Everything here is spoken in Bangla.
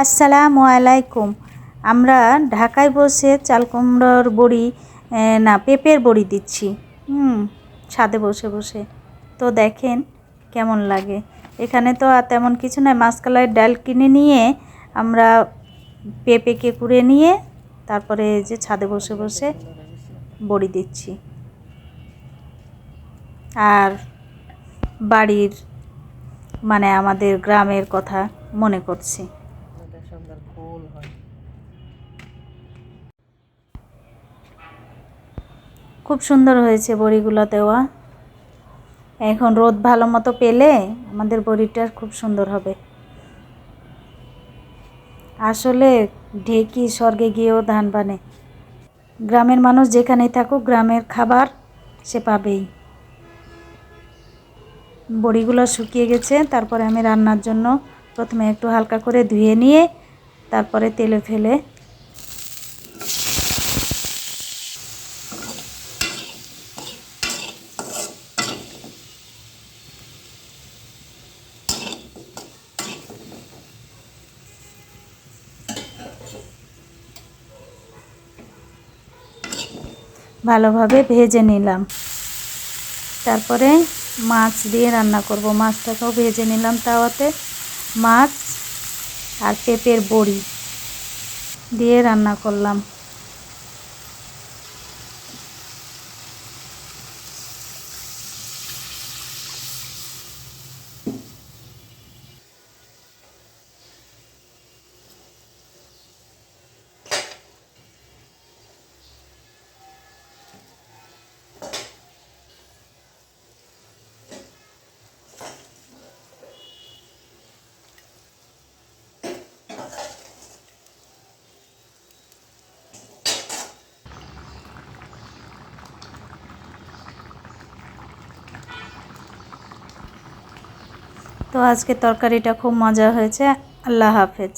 আসসালামু আলাইকুম। আমরা ঢাকায় বসে চাল কুমড়োর বড়ি না, পেঁপের বড়ি দিচ্ছি। হুম, ছাদে বসে বসে। তো দেখেন কেমন লাগে। এখানে তো আর তেমন কিছু নয় মাসকালাইয়ের ডাল কিনে নিয়ে আমরা পেঁপেকে কুড়ে নিয়ে তারপরে যে ছাদে বসে বসে বড়ি দিচ্ছি। আর বাড়ির মানে আমাদের গ্রামের কথা মনে করছি। সুন্দর হয়। খুব সুন্দর হয়েছে বড়িগুলো দেওয়া। এখন রোদ ভালো মতো পেলে আমাদের বড়িটা খুব সুন্দর হবে। আসলে ঢেকি স্বর্গে গিয়েও ধান বানে। গ্রামের মানুষ যেখানেই থাকুক, গ্রামের খাবার সে পাবেই। বড়িগুলো শুকিয়ে গেছে, তারপরে আমি রান্নার জন্য প্রথমে একটু হালকা করে ধুয়ে নিয়ে তারপরে তেলে ফেলে ভালোভাবে ভেজে নিলাম। তারপরে মাছ দিয়ে রান্না করব। মাছটাকেও ভেজে নিলাম তাওয়াতে। মাছ আর পেঁপের বড়ি দিয়ে রান্না করলাম। তো আজকে তরকারিটা খুব মজা হয়েছে। আল্লাহ হাফেজ।